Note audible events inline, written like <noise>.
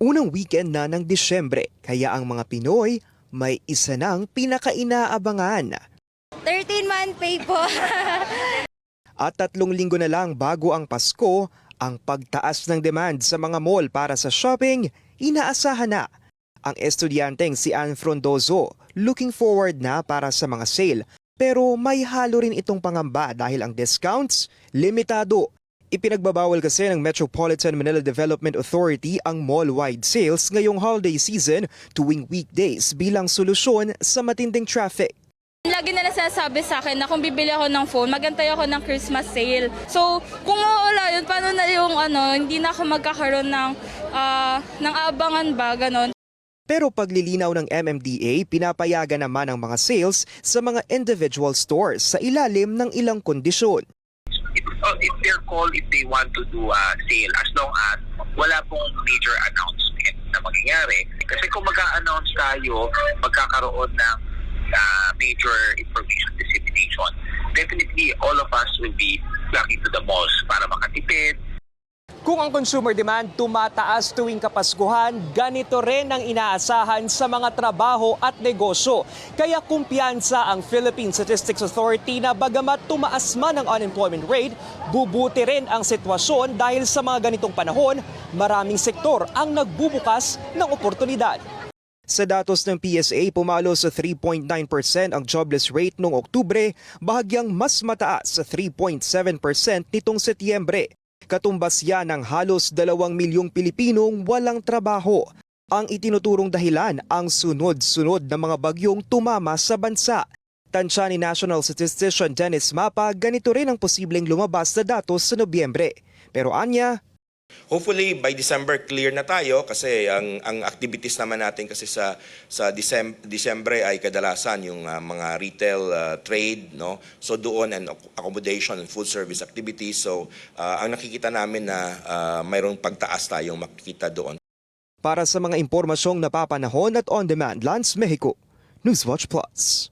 Unang weekend na ng Disyembre, kaya ang mga Pinoy may isa ng pinakainaabangan. 13-month pay po. <laughs> At tatlong linggo na lang bago ang Pasko, ang pagtaas ng demand sa mga mall para sa shopping, inaasahan na. Ang estudyanteng si Ann Frondozo looking forward na para sa mga sale pero may halo rin itong pangamba dahil ang discounts limitado. Ipinagbabawal kasi ng Metropolitan Manila Development Authority ang mall-wide sales ngayong holiday season tuwing weekdays bilang solusyon sa matinding traffic. Lagi na nasasabi sa akin na kung bibili ako ng phone, magantay ako ng Christmas sale. So, kung mawala yun, paano na yung ano, hindi na ako magkakaroon ng, ah, ng abangan ba, ganon. Pero paglilinaw ng MMDA, pinapayagan naman ang mga sales sa mga individual stores sa ilalim ng ilang kondisyon. Uh, it's their call if they want to do a sale as long as wala pong major announcement na mangyayari. Kasi kung mag-announce tayo, magkakaroon ng uh, major information dissemination, definitely all of us will be flocking to the malls para Kung ang consumer demand tumataas tuwing Kapaskuhan, ganito rin ang inaasahan sa mga trabaho at negosyo. Kaya kumpiyansa ang Philippine Statistics Authority na bagamat tumaas man ang unemployment rate, bubuti rin ang sitwasyon dahil sa mga ganitong panahon, maraming sektor ang nagbubukas ng oportunidad. Sa datos ng PSA, pumalo sa 3.9% ang jobless rate noong Oktubre, bahagyang mas mataas sa 3.7% nitong Setyembre. Katumbas yan ng halos 2 milyong Pilipinong walang trabaho. Ang itinuturong dahilan ang sunod-sunod na mga bagyong tumama sa bansa. Tansya ni National Statistician Dennis Mapa, ganito rin ang posibleng lumabas na datos sa Nobyembre. Pero anya, Hopefully by December clear na tayo kasi ang ang activities naman natin kasi sa sa Decem- December ay kadalasan yung ah, mga retail ah, trade no. So doon and ac- accommodation and food service activities. So ah, ang nakikita namin na ah, mayroong pagtaas tayong makikita doon. para sa mga impormasyong napapanahon at on-demand Lance Mexico, Newswatch Plus.